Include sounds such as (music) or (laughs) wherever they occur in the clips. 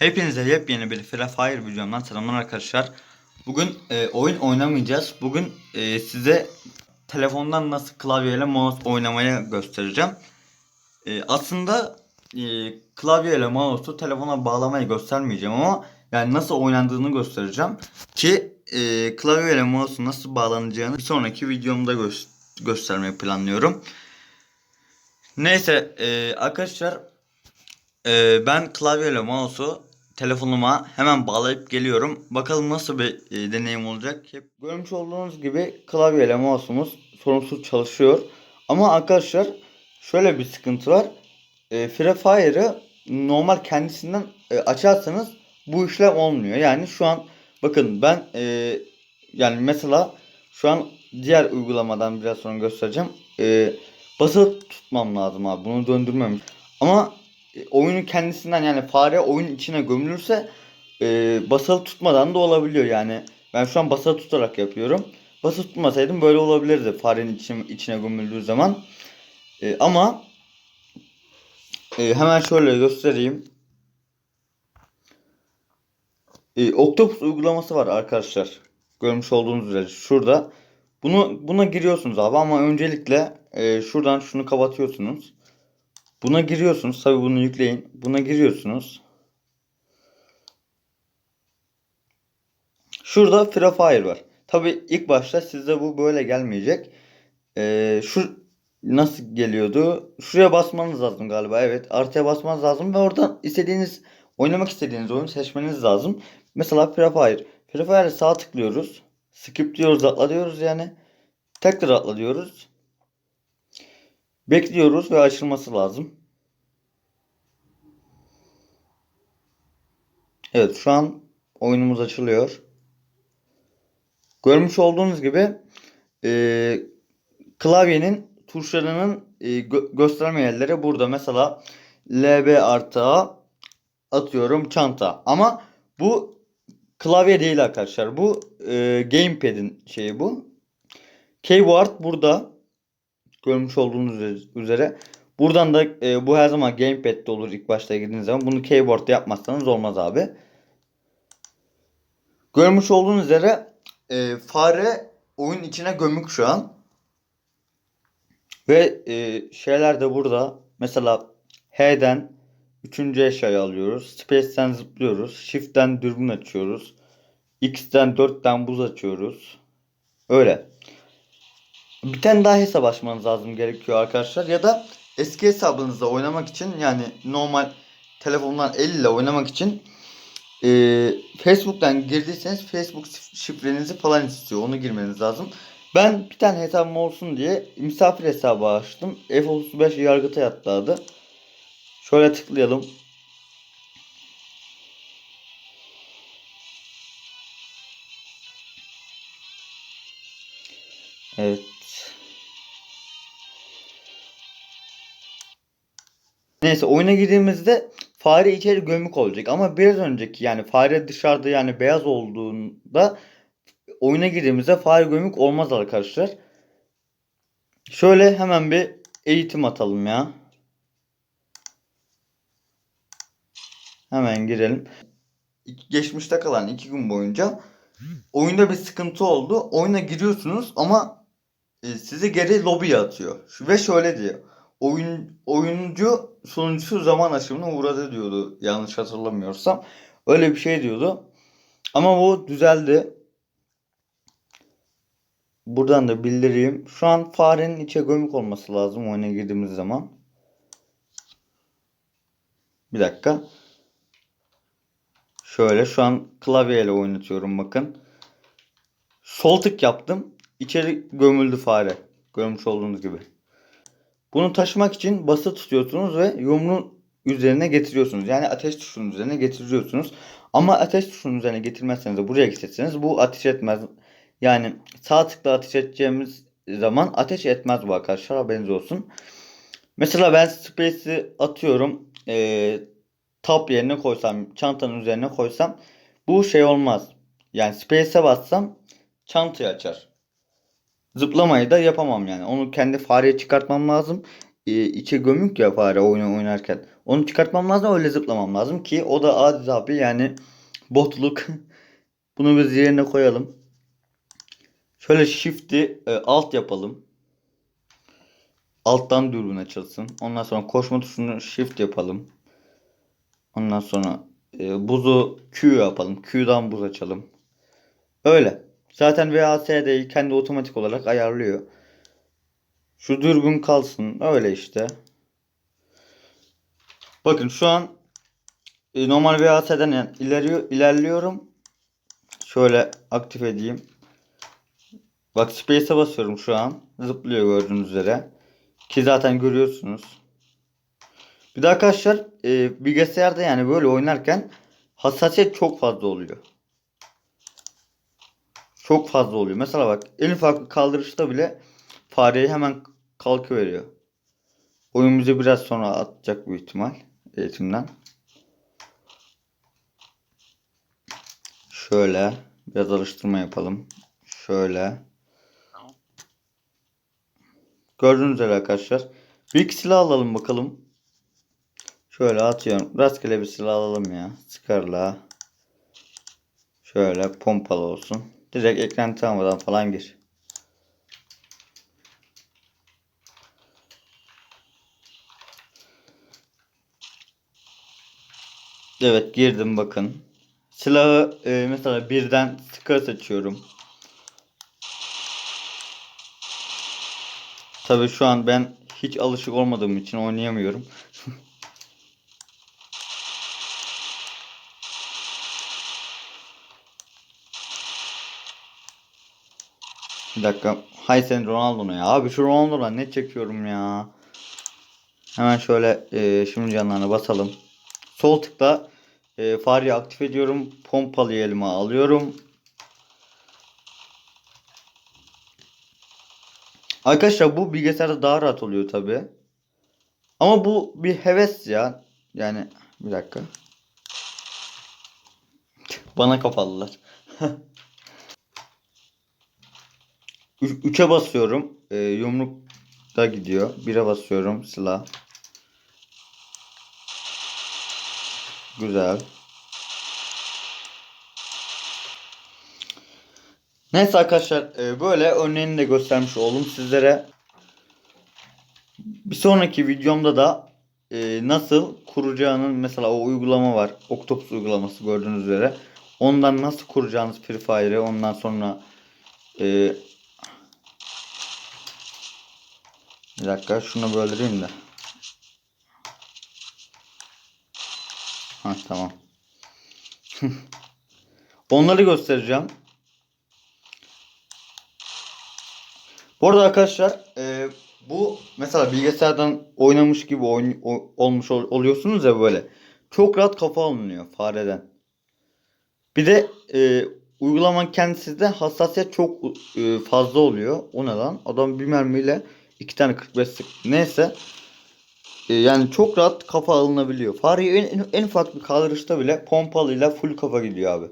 Hepinize yepyeni bir Free Fire videomdan selamlar arkadaşlar. Bugün e, oyun oynamayacağız. Bugün e, size telefondan nasıl klavyeyle mouse oynamayı göstereceğim. E, aslında e, klavyeyle mouse'u telefona bağlamayı göstermeyeceğim ama yani nasıl oynandığını göstereceğim. Ki e, klavyeyle mouse'u nasıl bağlanacağını bir sonraki videomda gö- göstermeyi planlıyorum. Neyse e, arkadaşlar ee, ben klavyeyle mouse'u telefonuma hemen bağlayıp geliyorum. Bakalım nasıl bir e, deneyim olacak. Hep görmüş olduğunuz gibi klavyeyle mouse'umuz sorunsuz çalışıyor. Ama arkadaşlar şöyle bir sıkıntı var. E, Free Fire'ı normal kendisinden e, açarsanız bu işlem olmuyor. Yani şu an bakın ben e, yani mesela şu an diğer uygulamadan biraz sonra göstereceğim. E, basılı tutmam lazım abi. Bunu döndürmem. Ama e, oyunun kendisinden yani fare oyun içine gömülürse e, basılı tutmadan da olabiliyor yani. Ben şu an basılı tutarak yapıyorum. Basılı tutmasaydım böyle olabilirdi farenin içine, içine gömüldüğü zaman. E, ama e, hemen şöyle göstereyim. E, Octopus uygulaması var arkadaşlar. Görmüş olduğunuz üzere şurada. Bunu buna giriyorsunuz abi ama öncelikle e, şuradan şunu kapatıyorsunuz. Buna giriyorsunuz. Tabi bunu yükleyin. Buna giriyorsunuz. Şurada Free Fire var. Tabi ilk başta sizde bu böyle gelmeyecek. Ee, şu nasıl geliyordu? Şuraya basmanız lazım galiba. Evet. Artıya basmanız lazım ve oradan istediğiniz oynamak istediğiniz oyunu seçmeniz lazım. Mesela Free Fire. Free Fire'e sağ tıklıyoruz. Skip diyoruz, atla diyoruz yani. Tekrar atla diyoruz. Bekliyoruz ve açılması lazım. Evet şu an oyunumuz açılıyor. Görmüş olduğunuz gibi e, klavyenin tuşlarının e, gö- gösterme yerleri burada. Mesela LB artı A atıyorum çanta. Ama bu klavye değil arkadaşlar. Bu e, gamepad'in şeyi bu. Keyboard burada. Görmüş olduğunuz üzere. Buradan da e, bu her zaman gamepad'de olur ilk başta girdiğiniz zaman. Bunu keyboard'da yapmazsanız olmaz abi. Görmüş olduğunuz üzere e, fare oyun içine gömük şu an. Ve e, şeyler de burada. Mesela H'den 3. eşyayı alıyoruz. Space'ten zıplıyoruz. Shift'ten dürbün açıyoruz. X'ten 4'ten buz açıyoruz. Öyle. Bir tane daha hesap açmanız lazım gerekiyor arkadaşlar. Ya da eski hesabınızda oynamak için yani normal telefondan el ile oynamak için e, Facebook'tan girdiyseniz Facebook şifrenizi falan istiyor. Onu girmeniz lazım. Ben bir tane hesabım olsun diye misafir hesabı açtım. F35 Yargıtay hatta. Şöyle tıklayalım. Evet. Neyse oyuna girdiğimizde fare içeri gömük olacak ama biraz önceki yani fare dışarıda yani beyaz olduğunda oyuna girdiğimizde fare gömük olmaz arkadaşlar. Şöyle hemen bir eğitim atalım ya. Hemen girelim. Geçmişte kalan iki gün boyunca oyunda bir sıkıntı oldu. Oyuna giriyorsunuz ama e, sizi geri lobiye atıyor. Ve şöyle diyor. Oyun oyuncu sunucusu zaman aşımına uğradı diyordu yanlış hatırlamıyorsam. Öyle bir şey diyordu. Ama bu düzeldi. Buradan da bildireyim. Şu an farenin içe gömük olması lazım oyuna girdiğimiz zaman. Bir dakika. Şöyle şu an klavyeyle oynatıyorum bakın. Sol tık yaptım. İçeri gömüldü fare. Görmüş olduğunuz gibi. Bunu taşımak için basılı tutuyorsunuz ve yumruğun üzerine getiriyorsunuz. Yani ateş tuşunun üzerine getiriyorsunuz. Ama ateş tuşunun üzerine getirmezseniz de buraya getirseniz bu ateş etmez. Yani sağ tıkla ateş edeceğimiz zaman ateş etmez bu arkadaşlar haberiniz olsun. Mesela ben space'i atıyorum. Ee, top yerine koysam, çantanın üzerine koysam bu şey olmaz. Yani space'e bassam çantayı açar. Zıplamayı da yapamam yani. Onu kendi fareye çıkartmam lazım. e, içe gömük ya fare oyunu oynarken. Onu çıkartmam lazım öyle zıplamam lazım ki o da adeta bir yani botluk. (laughs) Bunu biz yerine koyalım. Şöyle shift'i e, alt yapalım. Alttan dürbün açılsın. Ondan sonra koşma tuşunu shift yapalım. Ondan sonra e, buzu Q yapalım. Q'dan buz açalım. Öyle. Zaten VASD'yi kendi otomatik olarak ayarlıyor. Şu dürbün kalsın. Öyle işte. Bakın şu an e, normal VASD'den yani ileriyor, ilerliyorum. Şöyle aktif edeyim. Bak space'e basıyorum şu an. Zıplıyor gördüğünüz üzere. Ki zaten görüyorsunuz. Bir de arkadaşlar e, bilgisayarda yani böyle oynarken hassasiyet çok fazla oluyor. Çok fazla oluyor. Mesela bak en ufak kaldırışta bile fareyi hemen kalkıveriyor. Oyun bizi biraz sonra atacak bu ihtimal eğitimden. Şöyle biraz alıştırma yapalım. Şöyle. Gördüğünüz üzere arkadaşlar. Bir iki silah alalım bakalım. Şöyle atıyorum. Rastgele bir silah alalım ya. Scar'la. Şöyle pompalı olsun. Direkt ekran tanımadan falan gir. Evet girdim bakın. Silahı e, mesela birden Scar seçiyorum. Tabii şu an ben hiç alışık olmadığım için oynayamıyorum. Bir dakika. Hay sen Ronaldo'na ya. Abi şu Ronaldo'na ne çekiyorum ya. Hemen şöyle e, şimdi canlarına basalım. Sol tıkla e, fareyi aktif ediyorum. Pompalı elime alıyorum. Arkadaşlar bu bilgisayarda daha rahat oluyor tabi. Ama bu bir heves ya. Yani bir dakika. Bana kapalılar. (laughs) 3'e basıyorum. E, yumruk da gidiyor. 1'e basıyorum silah. Güzel. Neyse arkadaşlar e, böyle örneğini de göstermiş oldum sizlere. Bir sonraki videomda da e, nasıl kuracağının mesela o uygulama var. Octopus uygulaması gördüğünüz üzere. Ondan nasıl kuracağınız Free Fire'ı ondan sonra e, bir dakika şunu böldüreyim de. Ha tamam. (laughs) Onları göstereceğim. Bu arada arkadaşlar e, bu mesela bilgisayardan oynamış gibi oyn, o- olmuş ol- oluyorsunuz ya böyle. Çok rahat kafa alınıyor fareden. Bir de e, uygulamanın kendisi de hassasiyet çok e, fazla oluyor. O ne lan? Adam bir mermiyle iki tane 45 sık. Neyse. E, yani çok rahat kafa alınabiliyor. Fareyi en, en, en ufak bir kaldırışta bile pompalıyla full kafa gidiyor abi.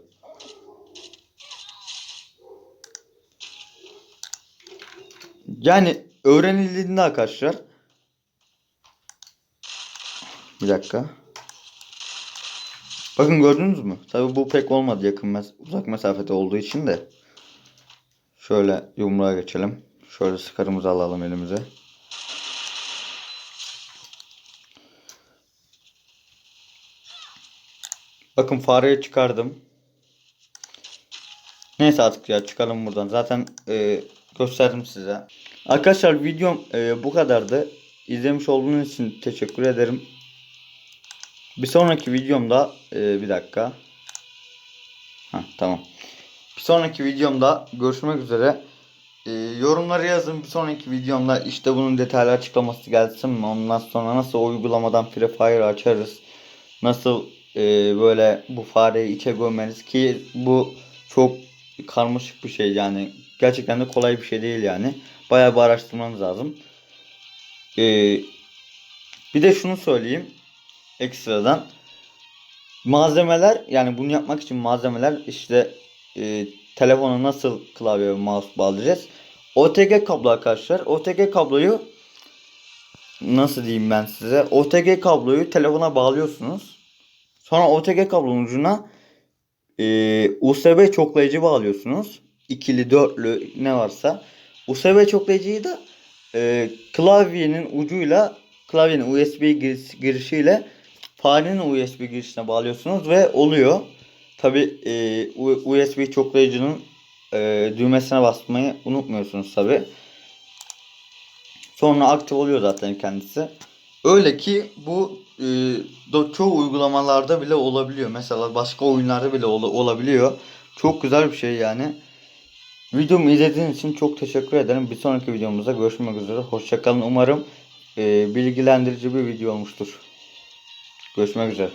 Yani öğrenildiğinde arkadaşlar bir dakika. Bakın gördünüz mü? Tabi bu pek olmadı yakın mes uzak mesafede olduğu için de. Şöyle yumruğa geçelim. Şöyle sıkarımızı alalım elimize. Bakın fareyi çıkardım. Neyse artık ya çıkalım buradan. Zaten e, gösterdim size. Arkadaşlar videom e, bu kadardı. İzlemiş olduğunuz için teşekkür ederim. Bir sonraki videomda e, bir dakika. Ha tamam. Bir sonraki videomda görüşmek üzere. E, yorumları yazın. Bir sonraki videomda işte bunun detaylı açıklaması gelsin mi? Ondan sonra nasıl uygulamadan Free Fire açarız? Nasıl e, böyle bu fareyi içe gömeriz ki bu çok karmaşık bir şey yani gerçekten de kolay bir şey değil yani. Bayağı bir araştırmanız lazım. Ee, bir de şunu söyleyeyim ekstradan. Malzemeler yani bunu yapmak için malzemeler işte e, telefona nasıl klavye ve mouse bağlayacağız. OTG kablo arkadaşlar. OTG kabloyu nasıl diyeyim ben size OTG kabloyu telefona bağlıyorsunuz. Sonra OTG kablonun ucuna e, USB çoklayıcı bağlıyorsunuz. İkili, dörtlü ne varsa. USB çoklayıcıyı da e, klavyenin ucuyla klavyenin USB giriş- girişiyle farenin USB girişine bağlıyorsunuz ve oluyor. Tabi USB çoklayıcının e, düğmesine basmayı unutmuyorsunuz tabi. Sonra aktif oluyor zaten kendisi. Öyle ki bu e, çoğu uygulamalarda bile olabiliyor. Mesela başka oyunlarda bile ol- olabiliyor. Çok güzel bir şey yani. Videomu izlediğiniz için çok teşekkür ederim. Bir sonraki videomuzda görüşmek üzere. Hoşçakalın. Umarım e, bilgilendirici bir video olmuştur. Görüşmek üzere.